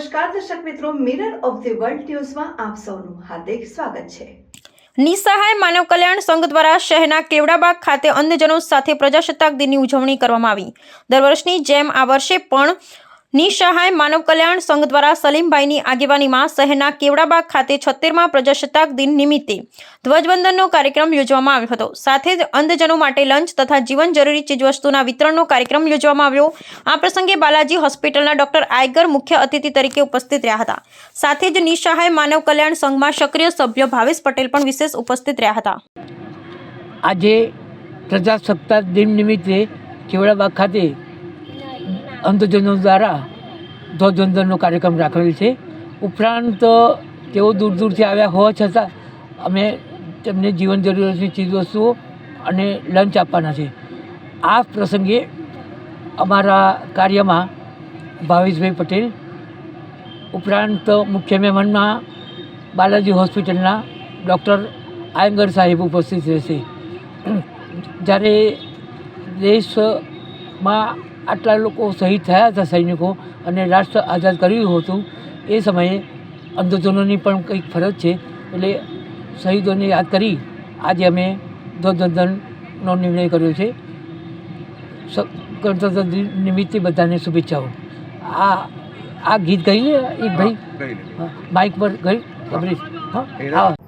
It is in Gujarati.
નમસ્કાર, દર્શક મિત્રો મિરર ઓફ ધ વર્લ્ડ ન્યૂઝમાં આપ સૌનું હાર્દિક સ્વાગત છે. નિસહાય માનવ કલ્યાણ સંઘ દ્વારા શહેરના કેવડાબાગ ખાતે અંધજનો સાથે પ્રજાસત્તાક દિનની ઉજવણી કરવામાં આવી. દર વર્ષની જેમ આ વર્ષે પણ નિસહાય માનવ કલ્યાણ સંઘ દ્વારા સલીમભાઈની આગેવાનીમાં શહેરના કેવડાબાગ ખાતે છત્તેરમાં પ્રજાસત્તાક દિન નિમિત્તે ધ્વજવંદનનો કાર્યક્રમ યોજવામાં આવ્યો હતો. સાથે જ અંધજનો માટે લંચ તથા જીવન જરૂરી ચીજવસ્તુના વિતરણનો કાર્યક્રમ યોજવામાં આવ્યો. આ પ્રસંગે બાલાજી હોસ્પિટલના ડોક્ટર આયગર મુખ્ય અતિથિ તરીકે ઉપસ્થિત રહ્યા હતા. સાથે જ નિસહાય માનવ કલ્યાણ સંઘમાં સક્રિય સભ્ય ભાવેશ પટેલ પણ વિશેષ ઉપસ્થિત રહ્યા હતા. આજે પ્રજાસત્તાક દિન નિમિત્તે કેવડાબાગ ખાતે અંધજનો દ્વારા ધ્વજવંદનનો કાર્યક્રમ રાખેલ છે. ઉપરાંત, તેઓ દૂર દૂરથી આવ્યા હોવા છતાં, અમે તેમને જીવન જરૂરિયાતની ચીજવસ્તુઓ અને લંચ આપવાના છે. આ પ્રસંગે અમારા કાર્યમાં ભાવેશભાઈ પટેલ, ઉપરાંત મુખ્ય મહેમાનમાં બાલાજી હોસ્પિટલના ડૉક્ટર આયંગર સાહેબ ઉપસ્થિત રહેશે. જ્યારે દેશમાં આટલા લોકો શહીદ થયા હતા સૈનિકો અને રાષ્ટ્ર આઝાદ કર્યું હતું. એ સમયે અંધજનોની પણ કંઈક ફરજ છે. એટલે શહીદોને યાદ કરી આજે અમે ધ્વજવંદનનો નિર્ણય કર્યો છે. ગણતંત્ર દિન નિમિત્તે બધાને શુભેચ્છાઓ. આ આ ગીત ગઈ લે એક ભાઈ? બાઇક માઇક પર ગઈ હા હા.